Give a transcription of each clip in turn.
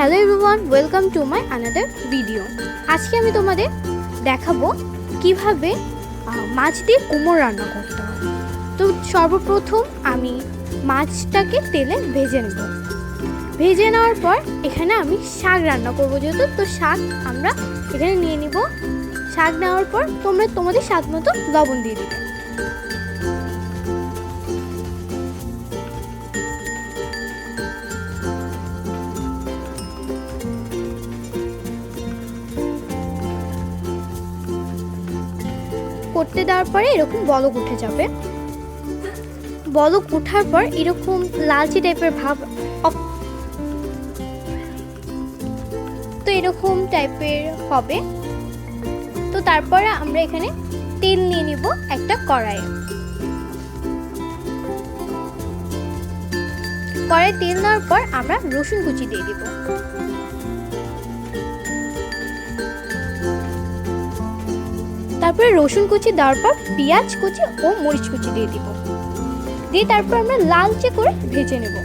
Hello everyone, welcome to my another video. আজকে আমি তোমাদের দেখাবো কীভাবে মাছ দিয়ে কুমড়ো রান্না করতে হয়। তো সর্বপ্রথম আমি মাছটাকে তেলে ভেজে নেব। ভেজে নেওয়ার পর এখানে আমি শাক রান্না করব যেহেতু, তো শাক আমরা এখানে নিয়ে নিব। শাক নেওয়ার পর তোমরা তোমাদের স্বাদ মতো লবণ দিয়ে দিবে। করতে দেওয়ার পরে এরকম বলক উঠে যাবে। বলক ওঠার পর এরকম লালচে টাইপের ভাব তো এরকম টাইপের হবে। তো তারপরে আমরা এখানে তেল নিয়ে নিব একটা কড়াইয়ে। কড়াই তেল নেওয়ার পর আমরা রসুন কুচি দিয়ে দিব। তারপরে রসুন কুচি দেওয়ার পর পেঁয়াজ কুচি ও মরিচ কুচি দিয়ে দিব। দিয়ে তারপর আমরা লালচে করে ভেজে নেব।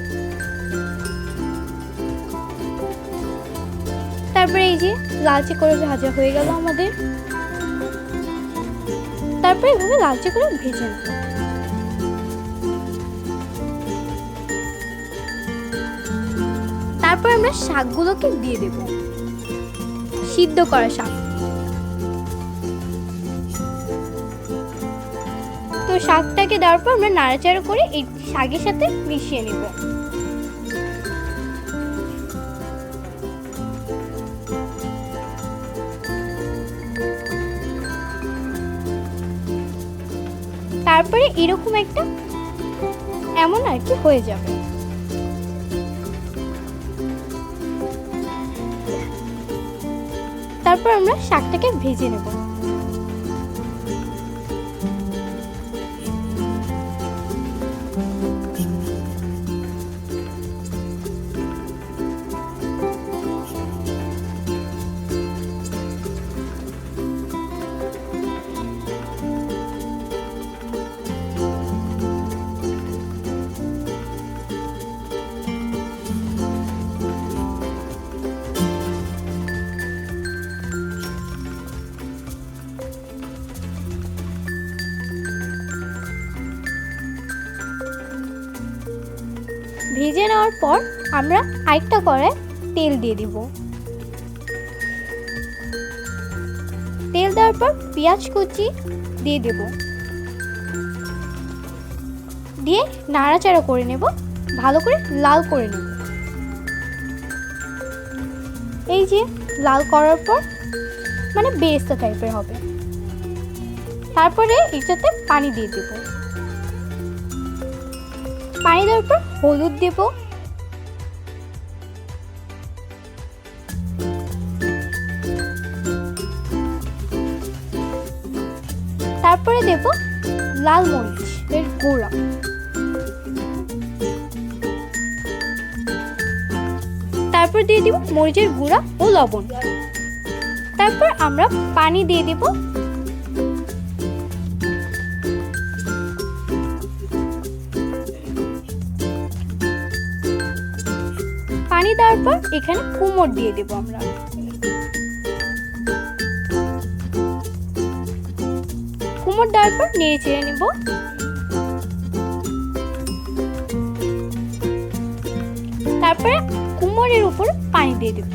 তারপরে এই যে লালচে করে ভাজা হয়ে গেল আমাদের। তারপরে এভাবে লালচে করে ভেজে নেব। তারপর আমরা শাকগুলোকে দিয়ে দেব। সিদ্ধ করা শাক। শাকটাকে দেওয়ার পর আমরা নাড়াচাড়া করে এই শাকের সাথে মিশিয়ে নেব। তারপরে এরকম একটা এমন আর কি হয়ে যাবে। তারপর আমরা শাকটাকে ভেজে নেব। ভেজে নেওয়ার পর আমরা আরেকটা কড়ায় তেল দিয়ে দিব। তেল দেওয়ার পর পেঁয়াজ কুচি দিয়ে দেব। দিয়ে নাড়াচাড়া করে নেব, ভালো করে লাল করে নেব। এই যে লাল করার পর মানে বেরেস্তা টাইপের হবে। তারপরে এটাতে পানি দিয়ে দেবো। পানি দেওয়ার পর হলুদ দেব। তারপরে দেব লাল মরিচ, এর গুঁড়া। তারপর দিয়ে দিব মরিচের গুঁড়া ও লবণ। তারপর আমরা পানি দিয়ে দেব পানি দেওয়ার পর এখানে কুমড় দিয়ে দেব আমরা। কুমড় দেওয়ার পর নেড়ে চেড়ে নেব। তারপরে কুমড়ের উপর পানি দিয়ে দেব।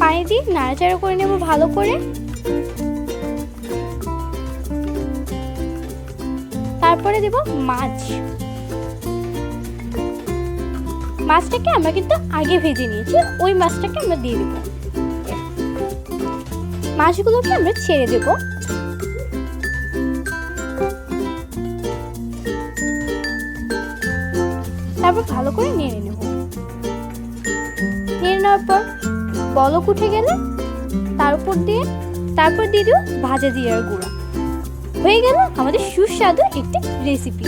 পানি দিয়ে নাড়াচাড়া করে নেব ভালো করে। তারপরে দেব মাছ। মাছটাকে আমরা কিন্তু আগে ভেজে নিয়েছি, ওই মাছটাকে আমরা দিয়ে দেবো। মাছগুলোকে আমরা ছেড়ে দেব। তারপর ভালো করে নেড়ে নেব। নেড়ে নেওয়ার পর বলক উঠে গেলে তার উপর দিয়ে, তারপর দিয়ে দেবো ভাজা জিরার গুঁড়া। হয়ে গেল আমাদের সুস্বাদু একটি রেসিপি